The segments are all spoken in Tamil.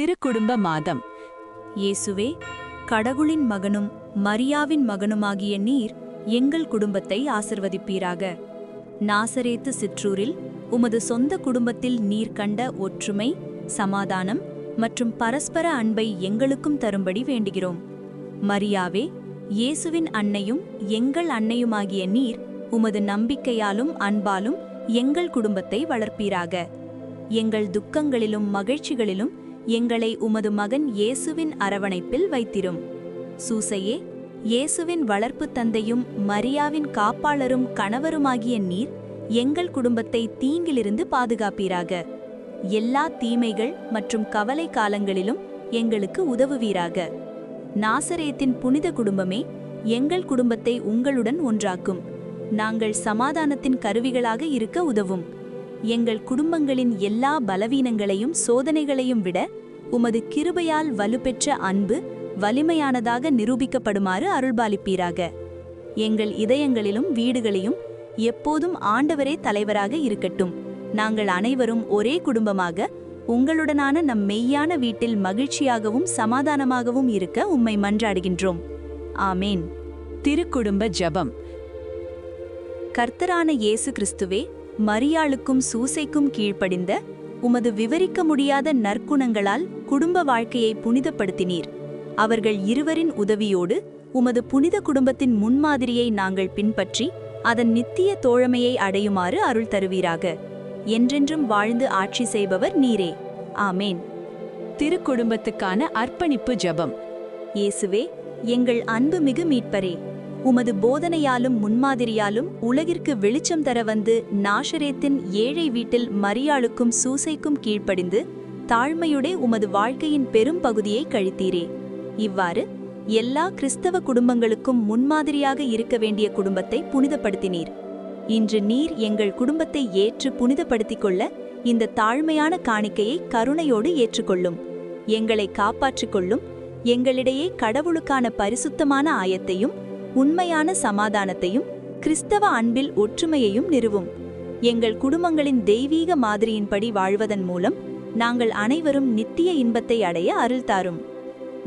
திருக்குடும்ப மாதம். இயேசுவே கடவுளின் மகனும் மரியாவின் மகனுமாகிய நீர் எங்கள் குடும்பத்தை ஆசிர்வதிப்பீராக. நாசரேத்து சிற்றூரில் உமது சொந்த குடும்பத்தில் நீர் கண்ட ஒற்றுமை சமாதானம் மற்றும் பரஸ்பர அன்பை எங்களுக்கும் தரும்படி வேண்டுகிறோம். மரியாவே இயேசுவின் அன்னையும் எங்கள் அன்னையுமாகிய நீர் உமது நம்பிக்கையாலும் அன்பாலும் எங்கள் குடும்பத்தை வளர்ப்பீராக. எங்கள் துக்கங்களிலும் மகிழ்ச்சிகளிலும் எங்களை உமது மகன் இயேசுவின் அரவணைப்பில் வைத்திரும். சூசையே இயேசுவின் வளர்ப்பு தந்தையும் மரியாவின் காப்பாளரும் கணவருமாகிய நீர் எங்கள் குடும்பத்தை தீங்கிலிருந்து பாதுகாப்பீராக. எல்லா தீமைகள் மற்றும் கவலை காலங்களிலும் எங்களுக்கு உதவுவீராக. நாசரேத்தின் புனித குடும்பமே எங்கள் குடும்பத்தை உங்களுடன் ஒன்றாக்கும். நாங்கள் சமாதானத்தின் கருவிகளாக இருக்க உதவும். எங்கள் குடும்பங்களின் எல்லா பலவீனங்களையும் சோதனைகளையும் விட உமது கிருபையால் வலுப்பெற்ற அன்பு வலிமையானதாக நிரூபிக்கப்படுமாறு அருள்பாலிப்பீராக. எங்கள் இதயங்களிலும் வீடுகளையும் எப்போதும் ஆண்டவரே தலைவராக இருக்கட்டும். நாங்கள் அனைவரும் ஒரே குடும்பமாக உங்களுடனான நம் மெய்யான வீட்டில் மகிழ்ச்சியாகவும் சமாதானமாகவும் இருக்க உம்மை மன்றாடுகின்றோம். ஆமேன். திருக்குடும்ப ஜபம். கர்த்தரான இயேசு கிறிஸ்துவே மரியாளுக்கும் சூசைக்கும் கீழ்ப்படிந்த உமது விவரிக்க முடியாத நற்குணங்களால் குடும்ப வாழ்க்கையை புனிதப்படுத்தினீர். அவர்கள் இருவரின் உதவியோடு உமது புனித குடும்பத்தின் முன்மாதிரியை நாங்கள் பின்பற்றி அதன் நித்திய தோழமையை அடையுமாறு அருள் தருவீராக. என்றென்றும் வாழ்ந்து ஆட்சி செய்பவர் நீரே. ஆமேன். திருக்குடும்பத்துக்கான அர்ப்பணிப்பு ஜபம். இயேசுவே எங்கள் அன்புமிகு மீட்பரே. உமது போதனையாலும் முன்மாதிரியாலும் உலகிற்கு வெளிச்சம் தர வந்து நாஷரேத்தின் ஏழை வீட்டில் மரியாளுக்கும் சூசைக்கும் கீழ்ப்படிந்து தாழ்மையுடே உமது வாழ்க்கையின் பெரும் பகுதியை கழித்தீரே. இவ்வாறு எல்லா கிறிஸ்தவ குடும்பங்களுக்கும் முன்மாதிரியாக இருக்க வேண்டிய குடும்பத்தை புனிதப்படுத்தினீர். இன்று நீர் எங்கள் குடும்பத்தை ஏற்று புனிதப்படுத்திக் கொள்ள இந்த தாழ்மையான காணிக்கையை கருணையோடு ஏற்றுக்கொள்ளும். எங்களை காப்பாற்றிக் கொள்ளும் எங்களிடையே கடவுளுக்கான பரிசுத்தமான ஆயத்தையும் உண்மையான சமாதானத்தையும் கிறிஸ்தவ அன்பில் ஒற்றுமையையும் நிறுவும். எங்கள் குடும்பங்களின் தெய்வீக மாதிரியின்படி வாழ்வதன் மூலம் நாங்கள் அனைவரும் நித்திய இன்பத்தை அடைய அருள் தாரும்.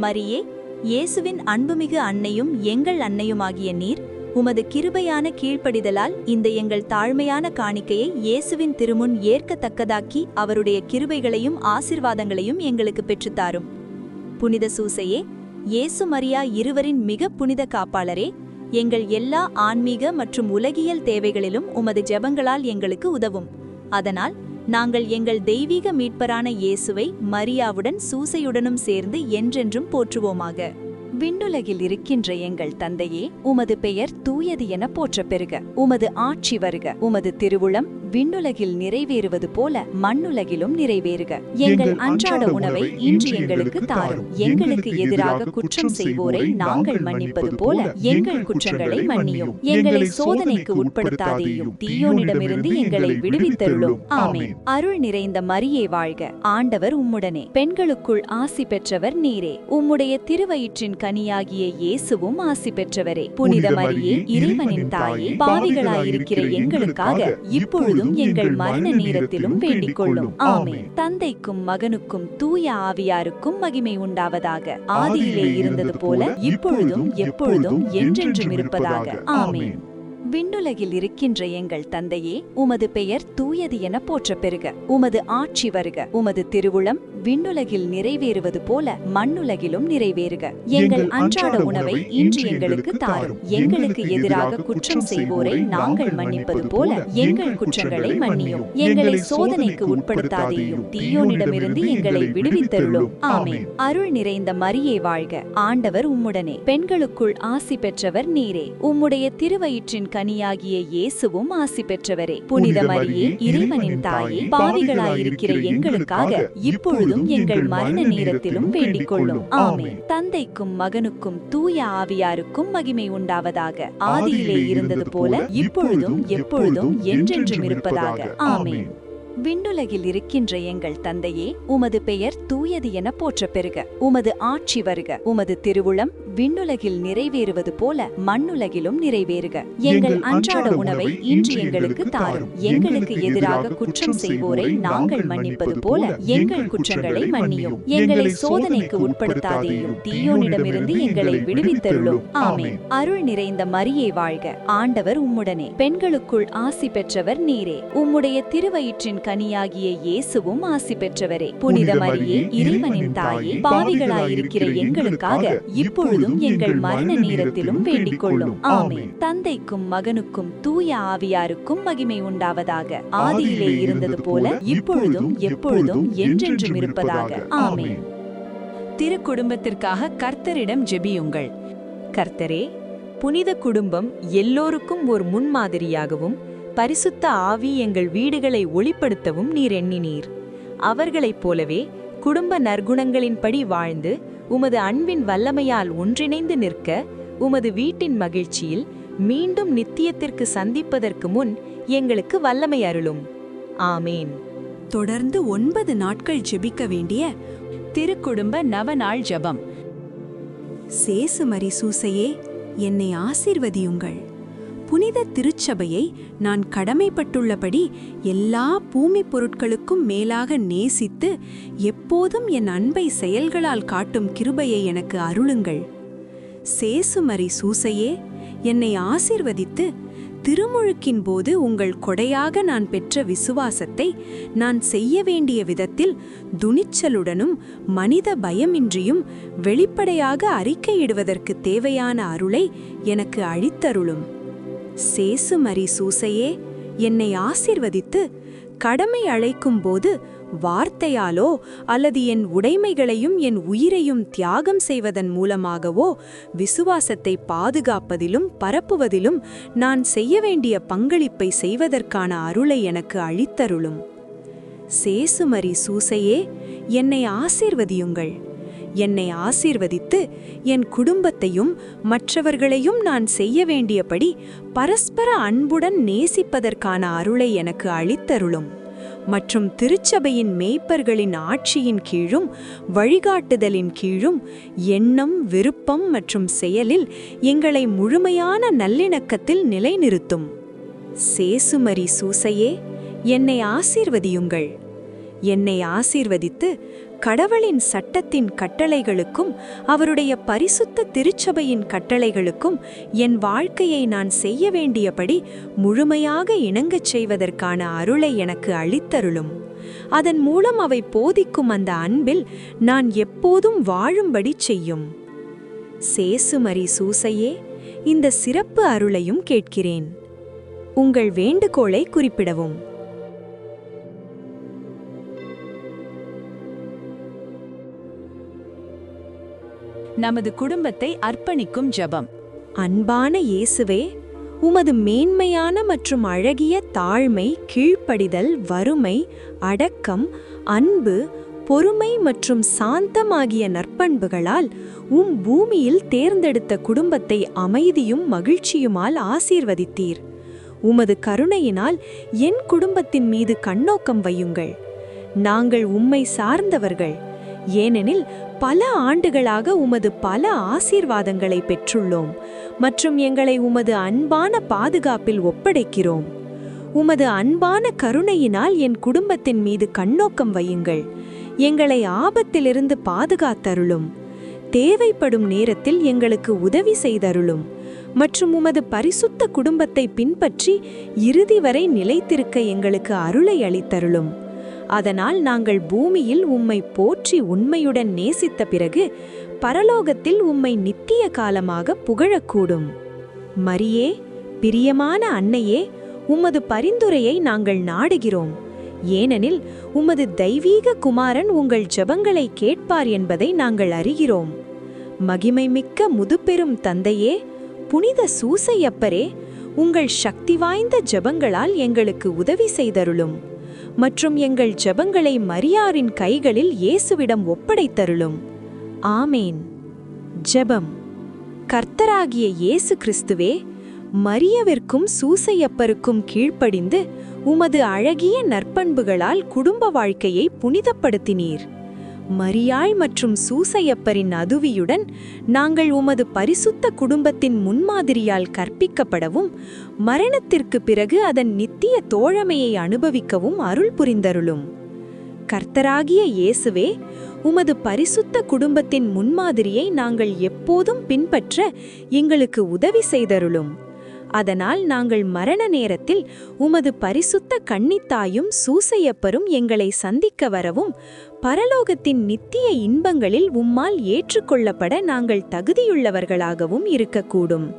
மரியே இயேசுவின் அன்புமிகு அன்னையும் எங்கள் அன்னையுமாகிய நீர் உமது கிருபையான கீழ்ப்படிதலால் இந்த எங்கள் தாழ்மையான காணிக்கையை இயேசுவின் திருமுன் ஏற்கத்தக்கதாக்கி அவருடைய கிருபைகளையும் ஆசிர்வாதங்களையும் எங்களுக்கு பெற்றுத்தாரும் புனித சூசையே இயேசு மரியா இருவரின் மிக புனித காப்பாளரே எங்கள் எல்லா ஆன்மீக மற்றும் உலகியல் தேவைகளிலும் உமது ஜெபங்களால் எங்களுக்கு உதவும். அதனால் நாங்கள் எங்கள் தெய்வீக மீட்பரான இயேசுவை மரியாவுடன் சூசையுடனும் சேர்ந்து என்றென்றும் போற்றுவோமாக. விண்ணுலகில் இருக்கின்ற எங்கள் தந்தையே உமது பெயர் தூயது என போற்றப் பெறுக உமது ஆட்சி வருக. உமது திருவுளம் விண்ணுலகில் நிறைவேறுவது போல மண்ணுலகிலும் நிறைவேறுக. எங்கள் அன்றாட உணவை இன்று எங்களுக்கு தாரும். எங்களுக்கு எதிராக குற்றம் செய்வோரை நாங்கள் மன்னிப்பது போல எங்கள் குற்றங்களை மன்னியும். எங்களை சோதனைக்கு உட்படுத்தாதேயும். தீயோனிடமிருந்து எங்களை விடுவித்தருளும். ஆமென். அருள் நிறைந்த மரியே வாழ்க. ஆண்டவர் உம்முடனே. பெண்களுக்குள் ஆசி பெற்றவர் நீரே. உம்முடைய திருவயிற்றின் கனியாகிய இயேசுவும் ஆசி பெற்றவரே. புனித மரியே இறைவனின் தாயே பாவிகளாயிருக்கிற எங்களுக்காக இப்பொழுதும் எங்கள் மரண நேரத்திலும் வேண்டிக் கொள்ளும் ஆமென். தந்தைக்கும் மகனுக்கும் தூய ஆவியாருக்கும் மகிமை உண்டாவதாக. ஆதியிலே இருந்தது போல இப்பொழுதும் எப்பொழுதும் என்றென்றும் இருப்பதாக. ஆமென். விண்ணுலகில் இருக்கின்ற எங்கள் தந்தையே உமது பெயர் தூயது என போற்றப் பெறுக உமது ஆட்சி வருக. உமது திருவுளம் விண்ணுலகில் நிறைவேறுவது போல மண்ணுலகிலும் நிறைவேறுக. எங்கள் அன்றாட உணவை இன்று எங்களுக்கு தாரும். எங்களுக்கு எதிராக குற்றம் செய்வோரை நாங்கள் மன்னிப்பது போல எங்கள் குற்றங்களை மன்னியும். எங்களை சோதனைக்கு உட்படுத்தாதேயும். தீயோனிடமிருந்து எங்களை விடுவித்தருளும். ஆமென். அருள் நிறைந்த மரியே வாழ்க. ஆண்டவர் உம்முடனே. பெண்களுக்குள் ஆசி பெற்றவர் நீரே. உம்முடைய திருவயிற்றின் கனியாகிய இயேசுவும் ஆசி பெற்றவரே. புனித மரியே இறைவனின் தாயே. பாவிகளாயிருக்கிற எங்களுக்காக இப்பொழுதும் எங்கள் மரண நேரத்திலும் வேண்டிக் கொள்ளும். ஆமென். தந்தைக்கும் மகனுக்கும் தூய ஆவியாருக்கும் மகிமை உண்டாவதாக. ஆதியிலே இருந்தது போல இப்பொழுதும் எப்பொழுதும் என்றென்றும் இருப்பதாக. ஆமென். விண்ணுலகில் இருக்கின்ற எங்கள் தந்தையே உமது பெயர் தூயது என போற்றப் பெறுக. உமது ஆட்சி வருக. உமது திருவுளம் விண்ணுலகில் நிறைவேறுவது போல மண்ணுலகிலும் நிறைவேறுக. எங்கள் அன்றாட உணவை இன்று எங்களுக்கு தாரும். எங்களுக்கு எதிராக குற்றம் செய்வோரை நாங்கள் மன்னிப்பது போல எங்கள் குற்றங்களை மன்னியும். எங்களை சோதனைக்கு உட்படுத்தாதேயும். தீயோனிடமிருந்து எங்களை விடுவித்தருளும். ஆமென். அருள் நிறைந்த மரியே வாழ்க. ஆண்டவர் உம்முடனே. பெண்களுக்குள் ஆசி பெற்றவர் நீரே. உம்முடைய திருவயிற்றின் கனியாகிய இயேசுவும் ஆசி பெற்றவரே. புனித மரியே இறைவனின் தாயே பாவிகளாயிருக்கிற எங்களுக்காக இப்பொழுதும் எங்கள் மரண நேரத்திலும் வேண்டிக் கொள்ளும் ஆமென். தந்தைக்கும் மகனுக்கும் தூய ஆவியாருக்கும் மகிமை உண்டாவதாக. ஆதியிலே இருந்தது போல இப்பொழுதும் எப்பொழுதும் என்றென்றும் இருப்பதாக. ஆமென். திருக்குடும்பத்திற்காக கர்த்தரிடம் ஜெபியுங்கள். கர்த்தரே புனித குடும்பம் எல்லோருக்கும் ஒரு முன்மாதிரியாகவும் பரிசுத்த ஆவி எங்கள் வீடுகளை ஒளிப்படுத்தவும் நீர் எண்ணினீர். அவர்களைப் போலவே குடும்ப நற்குணங்களின்படி வாழ்ந்து உமது அன்பின் வல்லமையால் ஒன்றிணைந்து நிற்க உமது வீட்டின் மகிழ்ச்சியில் மீண்டும் நித்தியத்திற்கு சந்திப்பதற்கு முன் எங்களுக்கு வல்லமை அருளும். ஆமேன். தொடர்ந்து ஒன்பது நாட்கள் ஜெபிக்க வேண்டிய திருக்குடும்ப நவநாள் ஜபம். சேசுமரி சூசையே என்னை ஆசீர்வதியுங்கள். புனித திருச்சபையை நான் கடமைப்பட்டுள்ளபடி எல்லா பூமி பொருட்களுக்கும் மேலாக நேசித்து எப்போதும் என் அன்பை செயல்களால் காட்டும் கிருபையை எனக்கு அருளுங்கள். சேசுமரி சூசையே என்னை ஆசிர்வதித்து திருமுழுக்கின் போது உங்கள் கொடையாக நான் பெற்ற விசுவாசத்தை நான் செய்ய வேண்டிய விதத்தில் துணிச்சலுடனும் மனித பயமின்றியும் வெளிப்படையாக அறிக்கையிடுவதற்கு தேவையான அருளை எனக்கு அளித்தருளும். சேசுமரி சூசையே என்னை ஆசிர்வதித்து கடமை அழைக்கும் போது வார்த்தையாலோ அல்லது என் உடைமைகளையும் என் உயிரையும் தியாகம் செய்வதன் மூலமாகவோ விசுவாசத்தை பாதுகாப்பதிலும் பரப்புவதிலும் நான் செய்ய வேண்டிய பங்களிப்பை செய்வதற்கான அருளை எனக்கு அளித்தருளும். சேசுமரி சூசையே என்னை ஆசிர்வதியுங்கள். என்னை ஆசீர்வதித்து என் குடும்பத்தையும் மற்றவர்களையும் நான் செய்ய வேண்டியபடி பரஸ்பர அன்புடன் நேசிப்பதற்கான அருளை எனக்கு அளித்தருளும். மற்றும் திருச்சபையின் மேய்ப்பர்களின் ஆட்சியின் கீழும் வழிகாட்டுதலின் கீழும் எண்ணம் விருப்பம் மற்றும் செயலில் எங்களை முழுமையான நல்லிணக்கத்தில் நிலைநிறுத்தும். சேசுமரி சூசையே என்னை ஆசீர்வதியுங்கள். என்னை ஆசீர்வதித்து கடவுளின் சட்டத்தின் கட்டளைகளுக்கும் அவருடைய பரிசுத்த திருச்சபையின் கட்டளைகளுக்கும் என் வாழ்க்கையை நான் செய்ய வேண்டியபடி முழுமையாக இணங்கச் செய்வதற்கான அருளை எனக்கு அளித்தருளும். அதன் மூலம் அவை போதிக்கும் அந்த அன்பில் நான் எப்போதும் வாழும்படி செய்யும். சேசுமரி சூசையே இந்த சிறப்பு அருளையும் கேட்கிறேன். உங்கள் வேண்டுகோளை குறிப்பிடவும். நமது குடும்பத்தை அர்ப்பணிக்கும் ஜெபம். அன்பான இயேசுவே உமது மேன்மையான மற்றும் அழகிய தாழ்மை கீழ்ப்படிதல் வறுமை அடக்கம் அன்பு பொறுமை மற்றும் சாந்தம் ஆகிய நற்பண்புகளால் உம் பூமியில் தேர்ந்தெடுத்த குடும்பத்தை அமைதியும் மகிழ்ச்சியுமால் ஆசீர்வதித்தீர். உமது கருணையினால் என் குடும்பத்தின் மீது கண்ணோக்கம் வையுங்கள். நாங்கள் உம்மை சார்ந்தவர்கள். ஏனெனில் பல ஆண்டுகளாக உமது பல ஆசீர்வாதங்களை பெற்றுள்ளோம் மற்றும் எங்களை உமது அன்பான பாதுகாப்பில் ஒப்படைக்கிறோம். உமது அன்பான கருணையினால் என் குடும்பத்தின் மீது கண்ணோக்கம் வையுங்கள். எங்களை ஆபத்திலிருந்து பாதுகாத்தருளும். தேவைப்படும் நேரத்தில் எங்களுக்கு உதவி செய்தருளும். மற்றும் உமது பரிசுத்த குடும்பத்தை பின்பற்றி இறுதி வரை நிலைத்திருக்க எங்களுக்கு அருளை அளித்தருளும். அதனால் நாங்கள் பூமியில் உம்மை போற்றி உண்மையுடன் நேசித்த பிறகு பரலோகத்தில் உம்மை நித்திய காலமாக புகழக்கூடும். மரியே பிரியமான அன்னையே உமது பரிந்துரையை நாங்கள் நாடுகிறோம். ஏனெனில் உமது தெய்வீக குமாரன் உங்கள் ஜபங்களை கேட்பார் என்பதை நாங்கள் அறிகிறோம். மகிமை மிக்க முதுபெரும் தந்தையே புனித சூசையப்பரே உங்கள் சக்தி வாய்ந்த ஜெபங்களால் எங்களுக்கு உதவி செய்தருளும். மற்றும் எங்கள் ஜெபங்களை மரியாரின் கைகளில் இயேசுவிடம் ஒப்படைத்தருளும் ஆமேன். ஜெபம். கர்த்தராகிய இயேசு கிறிஸ்துவே மரியவிற்கும் சூசையப்பருக்கும் கீழ்ப்படிந்து உமது அழகிய நற்பண்புகளால் குடும்ப வாழ்க்கையை புனிதப்படுத்தினீர். மரியாள் மற்றும் சூசையப்பரின் அதுவியுடன் நாங்கள் உமது பரிசுத்த குடும்பத்தின் முன்மாதிரியால் கற்பிக்கப்படவும் மரணத்திற்கு பிறகு அதன் நித்திய தோழமையை அனுபவிக்கவும் அருள் புரிந்தருளும். கர்த்தராகிய இயேசுவே உமது பரிசுத்த குடும்பத்தின் முன்மாதிரியை நாங்கள் எப்போதும் பின்பற்ற எங்களுக்கு உதவி செய்தருளும். அதனால் நாங்கள் மரண நேரத்தில் உமது பரிசுத்த கன்னித்தாயும் சூசையப்பரும் எங்களை சந்திக்க வரவும் பரலோகத்தின் நித்திய இன்பங்களில் உம்மால் ஏற்றுக்கொள்ளப்பட நாங்கள் தகுதியுள்ளவர்களாகவும் இருக்கக்கூடும்.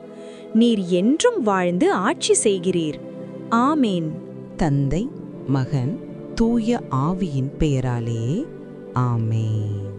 நீர் என்றும் வாழ்ந்து ஆட்சி செய்கிறீர். ஆமேன். தந்தை மகன் தூய ஆவியின் பெயராலே ஆமேன்.